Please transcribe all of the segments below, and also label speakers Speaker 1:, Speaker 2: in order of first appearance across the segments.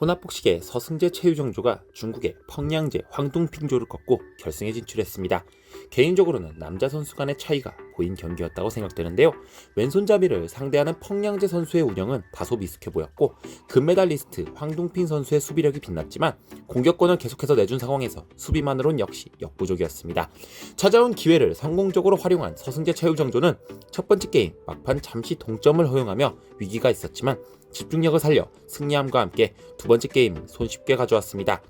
Speaker 1: 혼합복식의 서승재 최유정조가 중국의 펑양제 황둥핑조를 꺾고 결승에 진출했습니다. 개인적으로는 남자 선수 간의 차이가 보인 경기였다고 생각되는데요. 왼손잡이를 상대하는 펑양제 선수의 운영은 다소 미숙해 보였고 금메달리스트 황둥핑 선수의 수비력이 빛났지만 공격권을 계속해서 내준 상황에서 수비만으론 역시 역부족이었습니다. 찾아온 기회를 성공적으로 활용한 서승재 최유정조는 첫 번째 게임 막판 잠시 동점을 허용하며 위기가 있었지만 집중력을 살려 승리함과 함께 두 번째 게임은 손쉽게 가져왔습니다.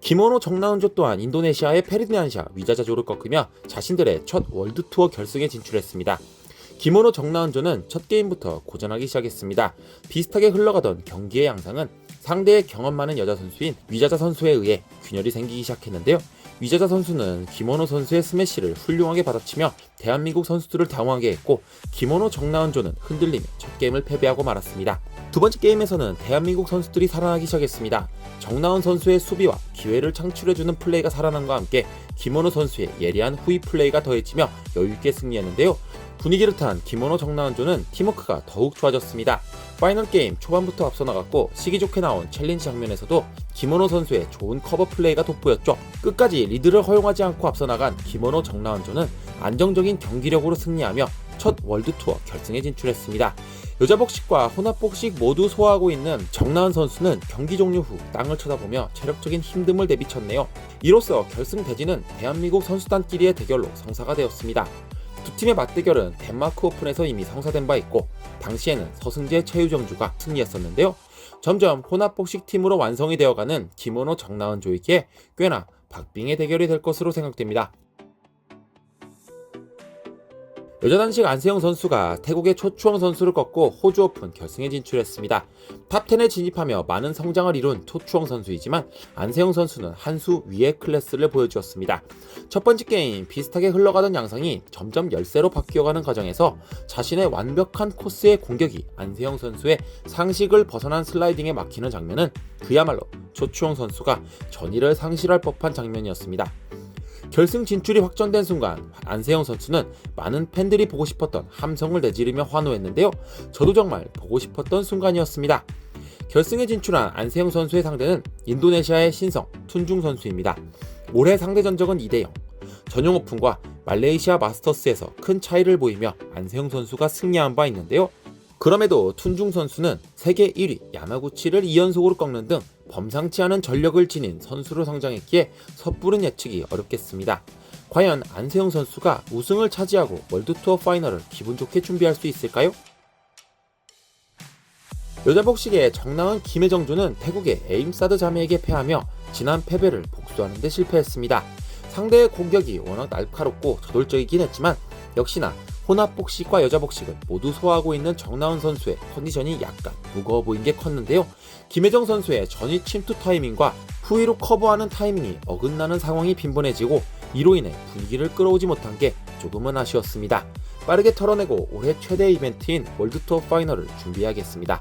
Speaker 1: 김원호 정나은조 또한 인도네시아의 페르디난샤 위자자조를 꺾으며 자신들의 첫 월드투어 결승에 진출했습니다. 김원호 정나은조는 첫 게임부터 고전하기 시작했습니다. 비슷하게 흘러가던 경기의 양상은 상대의 경험 많은 여자 선수인 위자자 선수에 의해 균열이 생기기 시작했는데요. 위자자 선수는 김원호 선수의 스매시를 훌륭하게 받아치며 대한민국 선수들을 당황하게 했고 김원호 정나은조는 흔들리며 첫 게임을 패배하고 말았습니다. 두 번째 게임에서는 대한민국 선수들이 살아나기 시작했습니다. 정나은 선수의 수비와 기회를 창출해주는 플레이가 살아남과 함께 김원호 선수의 예리한 후위 플레이가 더해지며 여유있게 승리했는데요. 분위기를 탄 김원호 정나은조는 팀워크가 더욱 좋아졌습니다. 파이널 게임 초반부터 앞서 나갔고 시기 좋게 나온 챌린지 장면에서도 김원호 선수의 좋은 커버 플레이가 돋보였죠. 끝까지 리드를 허용하지 않고 앞서 나간 김원호 정나은조는 안정적인 경기력으로 승리하며 첫 월드 투어 결승에 진출했습니다. 여자 복식과 혼합 복식 모두 소화하고 있는 정나은 선수는 경기 종료 후 땅을 쳐다보며 체력적인 힘듦을 내비쳤네요. 이로써 결승 대진은 대한민국 선수단끼리의 대결로 성사가 되었습니다. 두 팀의 맞대결은 덴마크 오픈에서 이미 성사된 바 있고 당시에는 서승재 최유정주가 승리했었는데요. 점점 혼합 복식 팀으로 완성이 되어가는 김원호 정나은 조이기에 꽤나 박빙의 대결이 될 것으로 생각됩니다. 여자 단식 안세영 선수가 태국의 초추영 선수를 꺾고 호주 오픈 결승에 진출했습니다. 탑10에 진입하며 많은 성장을 이룬 초추영 선수이지만 안세영 선수는 한 수 위의 클래스를 보여주었습니다. 첫 번째 게임 비슷하게 흘러가던 양상이 점점 열세로 바뀌어가는 과정에서 자신의 완벽한 코스의 공격이 안세영 선수의 상식을 벗어난 슬라이딩에 막히는 장면은 그야말로 초추영 선수가 전의를 상실할 법한 장면이었습니다. 결승 진출이 확정된 순간 안세영 선수는 많은 팬들이 보고 싶었던 함성을 내지르며 환호했는데요. 저도 정말 보고 싶었던 순간이었습니다. 결승에 진출한 안세영 선수의 상대는 인도네시아의 신성 툰중 선수입니다. 올해 상대 전적은 2대0. 전용 오픈과 말레이시아 마스터스에서 큰 차이를 보이며 안세영 선수가 승리한 바 있는데요. 그럼에도 툰중 선수는 세계 1위 야마구치를 2연속으로 꺾는 등 범상치 않은 전력을 지닌 선수로 성장했기에 섣부른 예측이 어렵겠습니다. 과연 안세영 선수가 우승을 차지하고 월드투어 파이널을 기분 좋게 준비할 수 있을까요? 여자 복식의 정나은 김혜정조는 태국의 에임사드 자매에게 패하며 지난 패배를 복수하는 데 실패했습니다. 상대의 공격이 워낙 날카롭고 저돌적이긴 했지만 역시나 혼합 복식과 여자 복식을 모두 소화하고 있는 정나은 선수의 컨디션이 약간 무거워 보인 게 컸는데요. 김혜정 선수의 전위 침투 타이밍과 후위로 커버하는 타이밍이 어긋나는 상황이 빈번해지고 이로 인해 분위기를 끌어오지 못한 게 조금은 아쉬웠습니다. 빠르게 털어내고 올해 최대 이벤트인 월드투어 파이널을 준비해야겠습니다.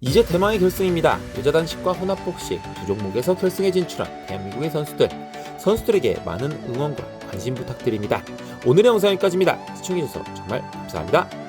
Speaker 1: 이제 대망의 결승입니다. 여자 단식과 혼합 복식 두 종목에서 결승에 진출한 대한민국의 선수들. 선수들에게 많은 응원과 관심 부탁드립니다. 오늘의 영상 여기까지입니다. 시청해주셔서 정말 감사합니다.